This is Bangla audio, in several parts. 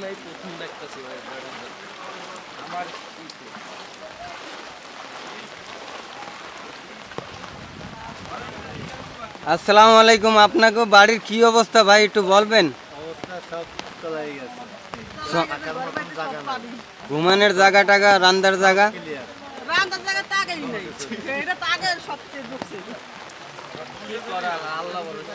মনে হয় প্রথম দেখতেছি ভাই বারান্দা। আমার আসসালামু আলাইকুম আপনাকে বাড়ির কি অবস্থা ভাই একটু বলবেন? ঘুমানোর জায়গা টাগা রান্দার জায়গা রান্নার জায়গা তাকেই নেই এটা তাকে সবচেয়ে ঢুকছে কি করা আল্লাহ ভরসা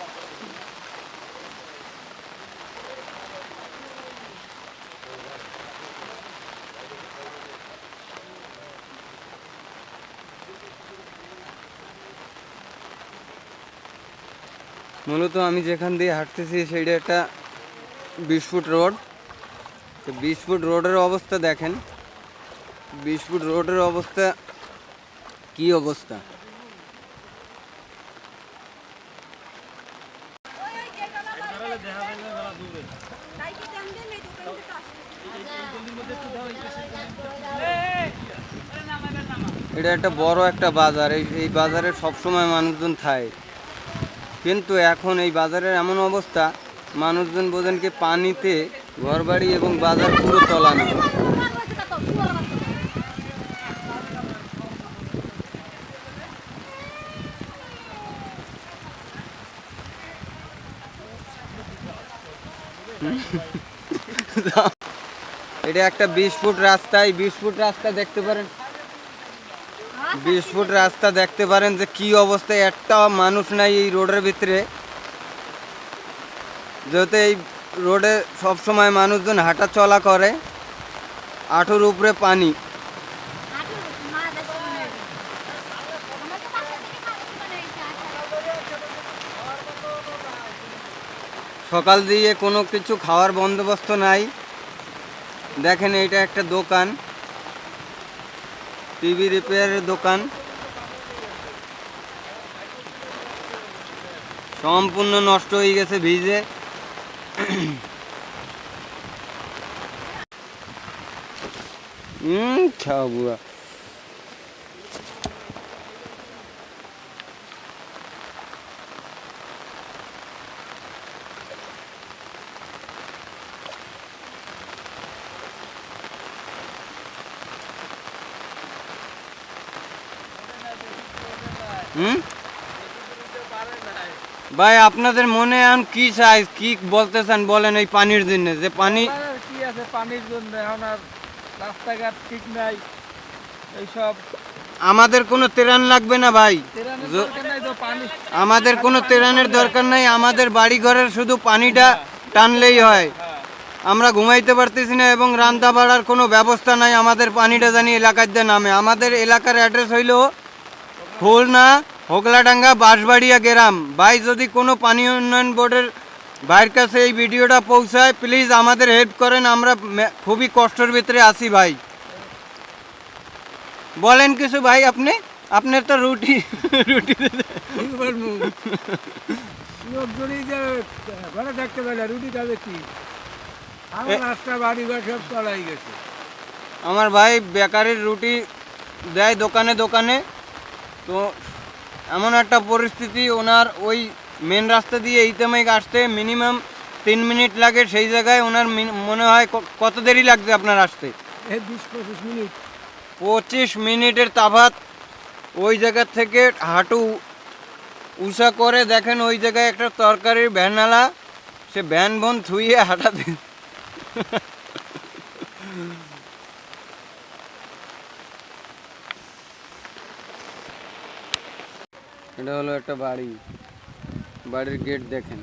মূলত আমি যেখান দিয়ে হাঁটতেছি সেইটা একটা বিশ ফুট রোড। তো বিশ ফুট রোডের অবস্থা দেখেন। বিশ ফুট রোডের অবস্থা কি অবস্থা? এটা একটা বড় একটা বাজার। এই বাজারে সবসময় মানুষজন থাকে। কিন্তু এখন এই বাজারের এমন অবস্থা, মানুষজন বোঝেন কি পানিতে ঘরবাড়ি এবং বাজার পুরো তলানো। এটা একটা বিশ ফুট রাস্তা, এই বিশ ফুট রাস্তা দেখতে পারেন। বিশ ফুট রাস্তা দেখতে পারেন যে কি অবস্থায় একটা মানুষ নাই এই রোডের ভিতরে। যেহেতু এই রোডে সবসময় মানুষজন হাঁটা চলা করে, আঠুর উপরে পানি। সকাল দিয়ে কোনো কিছু খাওয়ার বন্দোবস্ত নাই। দেখেন এটা একটা দোকান। টিভি রিপেয়ারের দোকান। সম্পূর্ণ নষ্ট হয়ে গেছে ভিজে। হুম খাওয়া বুয়া। হুম? ভাই আপনাদের মনে এখন কি চাই কি বলতে চান বলেন এই পানির জন্য? যে পানি কি আছে পানির জন্য? এখন আর রাস্তাঘাট ঠিক নাই। এইসব আমাদের কোনো তেরান লাগবে না ভাই। আমাদের কোনো তেরানের দরকার নাই। আমাদের বাড়ি ঘরের শুধু পানিটা টানলেই হয়। আমরা ঘুমাইতে পারতেছি না এবং রান্না বাড়ার কোনো ব্যবস্থা নাই। আমাদের পানিটা জানি এলাকার দিয়ে নামে। আমাদের এলাকার অ্যাড্রেস হইল খুলনা হোগলাডাঙ্গা বাঁশবাড়িয়া গ্রাম। ভাই, যদি কোনো পানি উন্নয়ন বোর্ডের ভাইয়ের কাছে এই ভিডিওটা পৌঁছায় প্লিজ আমাদের হেল্প করেন, আমরা খুবই কষ্টের ভিতরে আছি ভাই। বলেন কিছু ভাই আপনি, আপনার তো রুটি রুটি আমার ভাই বেকারির রুটি দেয় দোকানে দোকানে তো এমন একটা পরিস্থিতি ওনার ওই মেন রাস্তা দিয়ে ইতেমাইক আসতে মিনিমাম তিন মিনিট লাগে সেই জায়গায় ওনার মনে হয় কত দেরি লাগছে আপনার আসতে? পঁচিশ মিনিট পঁচিশ মিনিটের তাভাত ওই জায়গা থেকে হাঁটু উষা করে দেখেন ওই জায়গায় একটা তরকারির ভ্যানালা সে ভ্যান ভন থুইয়ে হাঁটাতে এটা হলো একটা বাড়ি। বাড়ির গেট দেখেন।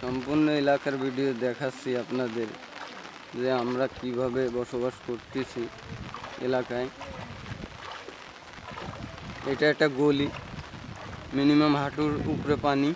সম্পূর্ণ এলাকার ভিডিও দেখাচ্ছি আপনাদের যে আমরা কীভাবে বসবাস করতেছি এলাকায়। এটা একটা গলি। মিনিমাম হাঁটুর উপরে পানি।